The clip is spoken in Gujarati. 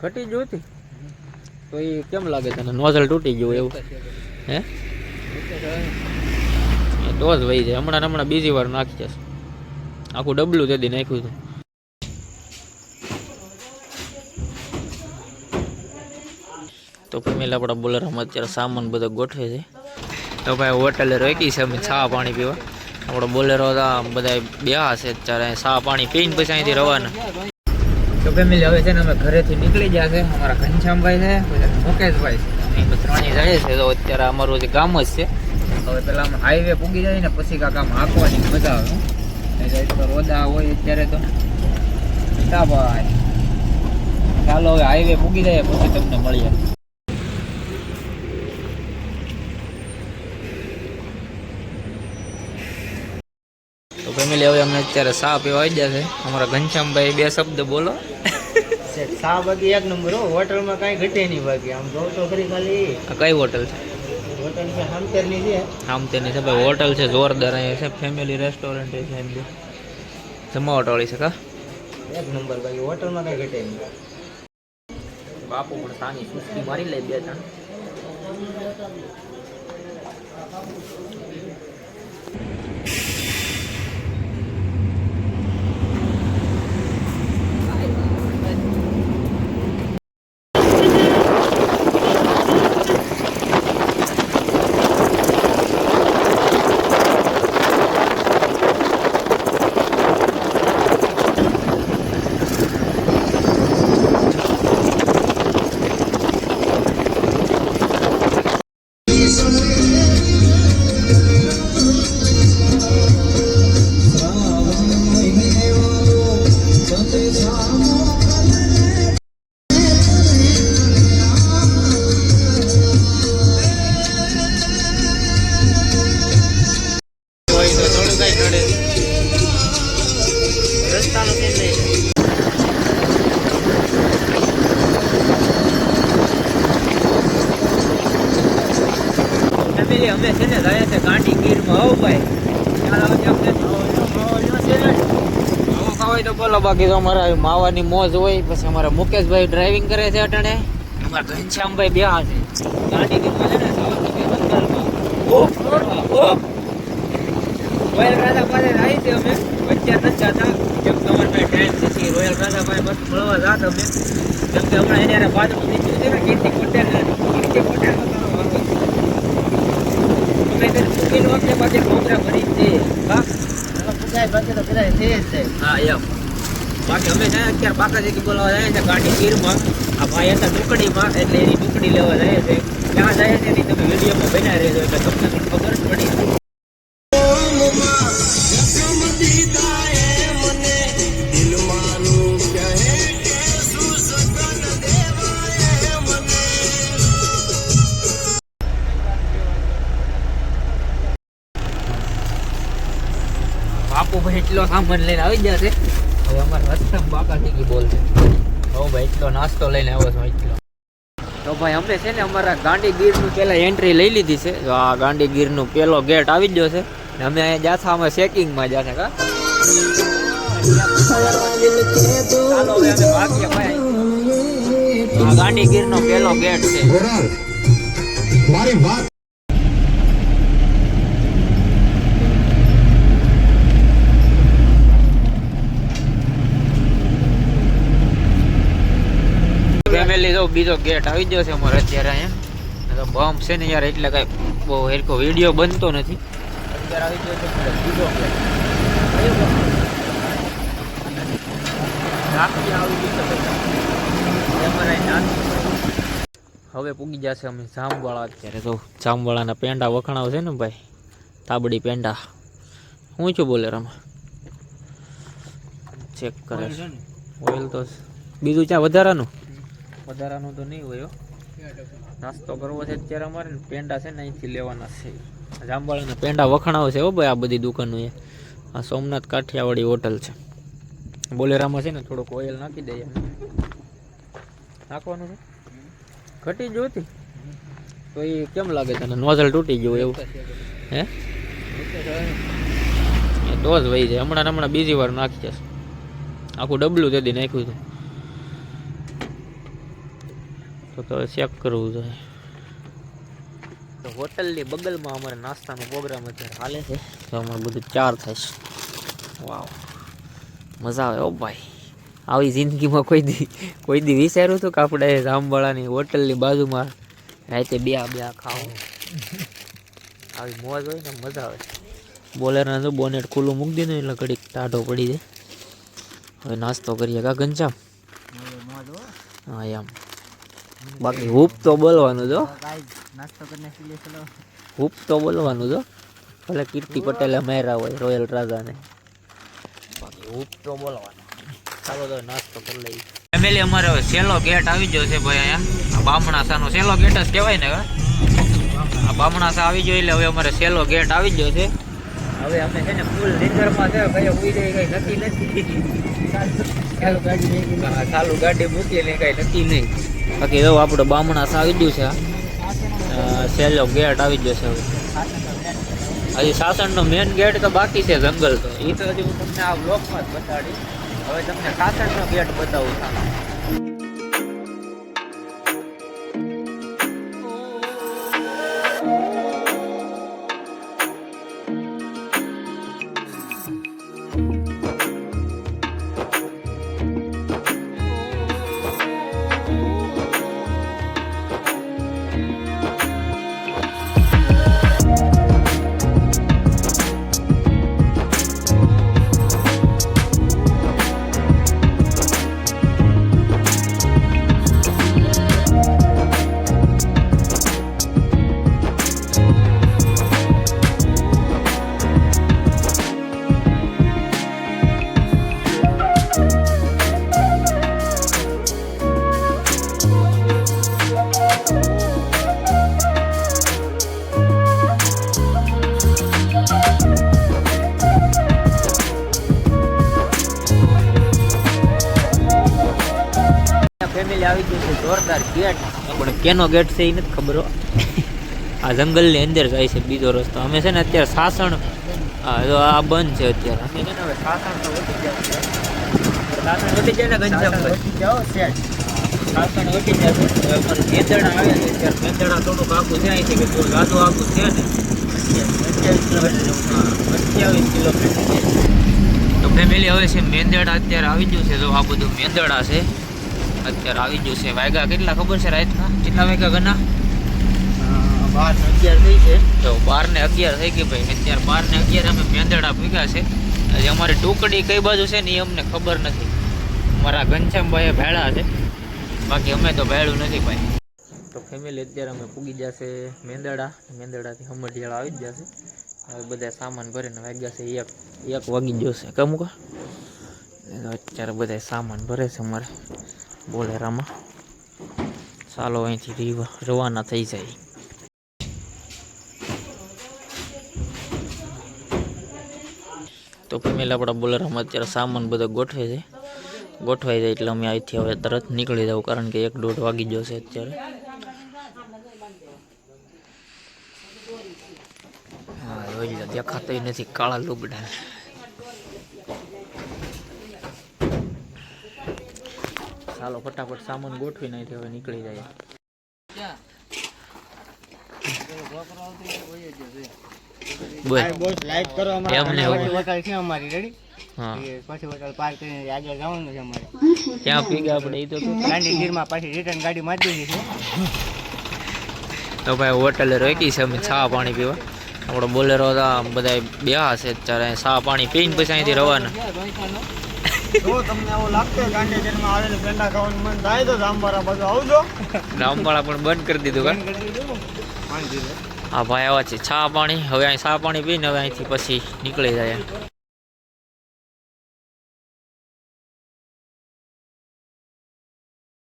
ઘટી જોતી તો એ કેમ લાગે તને? નોઝલ તૂટી ગયું એવું? હે? તો જ વહી જાય. હમણાં હમણાં બીજી વાર નાખી જશે. આખું ડબલું તેદી નાખ્યું હતું તો ફેમિલી, આપણા બોલરમાં અત્યારે સામાન બધો ગોઠવે છે. તો ભાઈ હોટલે રોકી છે, અમે છા પાણી પીવા. આપણો બોલેરો બધા બેહા છે અત્યારે. સા પાણી પીને પછી અહીંથી રવાના. તો ફેમિલી હવે છે ને અમે ઘરેથી નીકળી ગયા છે. અમારા ઘનશ્યામભાઈ છે મુકેશભાઈ છે. અમે ત્રણેય જાય છે તો અત્યારે અમારું જે ગામ જ છે. હવે પેલા અમે હાઈવે પૂગી જાય ને પછી કાંક આમ હાંકવાની મજા આવે. તો રોદા હોય અત્યારે તો. તા ભાઈ ચાલો હવે હાઈવે પૂગી જાય, પછી તમને મળીએ. તો ફેમિલી હવે અમે અત્યારે સા પીવા આવી ગયા છે. અમારા ઘનશ્યામભાઈ બે શબ્દ બોલો. સા બાકી એક નંબર હો. હોટલમાં કાંઈ ઘટે નહીં બાકી. આમ જોઉં તો ખરી ખાલી. આ કઈ હોટલ છે? હોટલ છે હામતેરની છે. હામતેરની છે ભાઈ. હોટલ છે જોરદાર અહીંયા. છે ફેમિલી રેસ્ટોરન્ટ છે એમ બી જમાવટ વાળી છે કા? એક નંબર બાકી. હોટલમાં કાંઈ ઘટે નહીં. બાપુ પણ સાની સુસ્તી મારી લે બે ત્રણ તો બોલો બાકી તો અમારા માવાની મોજ હોય પછી અમારા મુકેશભાઈ ડ્રાઇવિંગ કરે છે અટણે. અમારા ઘનશ્યામભાઈ બે છે. ગાંડી ગીરમાં છે ને રોયલ રાધા પાસે આવી છે અમે. વચ્ચે નથી જતા. કેમ કે અમારે ટાઈમ છે રોયલ રાધા પાસે બસ મળવા જાત અમે. કે હમણાં એને બાજુમાં નીચે છે ને કીર્તિ પટેલ અમે તેને ચૂકીને વખતે પાછી પ્રોગ્રામ કરી જ દઈએ હા પુગાય બધા છે જ છે. હા, એમ. બાકી અમે ને અત્યારે બાકા બોલાવા જાય છે ગાડી ગીરમાં. ભાઈ હતા ટુકડીમાં, એટલે એની ટુકડી લેવા જાય છે. ત્યાં જાય છે એની તમે વિડીયોમાં બનાવી રહેજો, એટલે તમને ખબર જ પડી એટલો સામાન લઈને આવી ગયા છે. હવે અમારે રસ્તામાં બાકા ટીકી બોલશે. હો ભાઈ, એટલો નાસ્તો લઈને આવ્યો છું, એટલો. તો ભાઈ, અમે છે ને અમારા ગાંડી ગીરનું પહેલાં એન્ટ્રી લઈ લીધી છે. તો આ ગાંડી ગીરનું પેલો ગેટ આવી ગયો છે. ને અમે અહીંયા જાથા, અમે ચેકિંગમાં જાશે કા. ગાંડી ગીરનો પહેલો ગેટ છે. મારી ફેમિલી જો બીજો ગેટ આવી ગયો છે અમારે અત્યારે અહીંયા. તો બમ્પ છે ને યાર એટલે કાંઈ બહુ હેરકો વીડિયો બનતો નથી. અત્યારે આવી ગયો છે બીજો ગેટ. હવે પૂગી જશે અમે જામવાળા અત્યારે તો. જામવાળાના પેંડા વખણાવ છે ને ભાઈ તાબડી પેંડા. હું છું બોલે રમા? ચેક કરે ઓઇલ તો બીજું ચા વધારાનું? વધારાનું તો નહીં હોય નાસ્તો કરવો છે અત્યારે અમારે પેંડા છે ને અહીંથી લેવાના છે. જાંબાળાના પેંડા વખણાવ છે હો ભાઈ આ બધી દુકાનો એ. આ સોમનાથ કાઠિયાવાડી હોટલ છે. બોલેરામાં છે ને થોડુંક ઓઇલ નાખી દઈએ. નાખવાનું છે? ઘટી જોતી તો એ કેમ લાગે તને? નોઝલ તૂટી ગયું એવું? હે? તો જ વહી જાય. હમણાં હમણાં બીજી વાર નાખી જશે આખું ડબલું તેદી નાખ્યું હતું. તો તો ચેક કરવું જોઈએ. તો હોટલની બગલમાં અમારે નાસ્તાનો પ્રોગ્રામ અત્યારે હાલે છે. તો અમારે બધું ચાર છે. વાવ મજા આવે ઓ ભાઈ. આવી જિંદગીમાં કોઈ દી કોઈ દી વિચાર્યું હતું કે આપણે રામવાળાની હોટલની બાજુમાં રાતે બે બે ખાવું? આવી મોજ હોય ને મજા આવે. બોલેરના તો બોનેટ ખુલ્લું મૂકી દીધું એટલે ઘડીક ટાઢો પડી જાય. હવે નાસ્તો કરીએ કા ઘનશ્યામ? હા એમ. બાકી હૂપ તો બોલવાનું જો. નાસ્તો કરીને ચલો. હૂપ તો બોલવાનું જો. ભલે કીર્તિ પટેલે મેરા હોય રોયલ રાજાને. બાકી હૂપ તો બોલવાનું. ચાલો તો નાસ્તો કરી લઈએ. ફેમિલી અમારે હવે સેલો ગેટ આવી ગયો છે ભાઈ અહીંયા. બામણાસાનો સેલો ગેટ જ કહેવાય ને હવે. આ બામણાસા આવી ગયો એટલે હવે અમારે સેલો ગેટ આવી ગયો છે. હવે અમે છે ને ફૂલ નિંદરમાં છે ભાઈ ઉઈ જાય કઈ નક્કી નથી. ચાલો ગાડી ચાલુ મૂકીએ ને કઈ નક્કી નહીં. બાકી એવું આપણો બામણાસા આવી ગયું છે. સેલો ગેટ આવી ગયો છે હવે. હજી સાસણનો મેઇન ગેટ તો બાકી છે જંગલ તો. એ તો હજી હું તમને આ બ્લોકમાં જ બતાડીશ. હવે તમને સાસણનો ગેટ બતાવું છું. ફેમિલી આવી ગયું છે જોરદાર ગેટ પણ કેનો ગેટ છે એ નથી ખબર. આ જંગલની અંદર જાય છે બીજો રસ્તો. અમે છે ને અત્યારે સાસણ જો આ બંધ છે અત્યારે. અમે છે ને હવે સાસણ તો વટી જાય સાસણ વટી જાય ને ઘનશ્યામભાઈ જાઓ સેટ સાસણ વટી જાય છે. હવે આવે છે અત્યારે. મેંદરડા થોડુંક આખું છે કે થોડું જાદુ આખું છે ને. અઠ્યાવીસ કિલોમીટર તો ફેમિલી હવે છે મેંદરડા અત્યારે આવી ગયું છે. તો આ બધું મેંદડા છે. અત્યારે આવી ગયું છે. વાયગા કેટલા ખબર છે રાતના? કેટલા વાગ્યા ઘણા બાર ને અગિયાર થઈ છે. તો બાર ને અગિયાર થઈ ગઈ ભાઈ. અત્યારે બાર ને અગિયાર અમે મેંદડા ભૂગ્યા છે. હજી અમારી ટુકડી કઈ બાજુ છે ને એ અમને ખબર નથી. અમારા ઘનશ્યામભાઈ ભેળા છે. બાકી અમે તો ભેળું નથી ભાઈ. તો ફેમિલી અત્યારે અમે પૂગી જશે મેંદડા મેંદડાથી હમડિયાળા આવી જ જશે હવે બધા સામાન ભરીને વાગ્યા છે. એક એક વાગી જશે કમુકા અત્યારે બધા સામાન ભરે છે અમારે. બોલેરામાં ચાલો અહીંથી રીવા રવાના થઈ જાય. તો ફેમિલી, આપણા બોલેરામાં અત્યારે સામાન બધો ગોઠવે છે. ગોઠવાઈ જાય એટલે અમે અહીંથી હવે તરત નીકળી જાવ, કારણ કે એક દોઢ વાગી જશે અત્યારે. હા, જોઈ લો, દેખાતોય નથી, કાળા લુગડા. ચાલો ફટાફટ સામાન ગોઠવી નાખી હવે નીકળી જાય. બોસ લાઈટ કરો અમારે એમને હોટલ છે અમારી રેડી હા. પછી હોટલ પાર કરીને આગળ જવાનું છે અમારે. ત્યાં પીગા આપણે? એ તો કહો. પાછી રિટર્ન ગાડી મારી દીધી છે. તો ભાઈ હોટલે રોકી છે અમે ચા પાણી પીવા. આપણો બોલેરો બધા બે છે અત્યારે સા પાણી પીને પછી અહીંથી રવાના. જો તમને એવું લાગતું ગાંધી ગીરમાં આવેલું પેંડા ખાવાનું મન થાય તો જામવાળા બાજુ આવજો. રામવાળા પણ બંધ કરી દીધું હા ભાઈ આવા છે. છા પાણી હવે અહીં ચા પાણી પીને હવે અહીંથી પછી નીકળી જાય.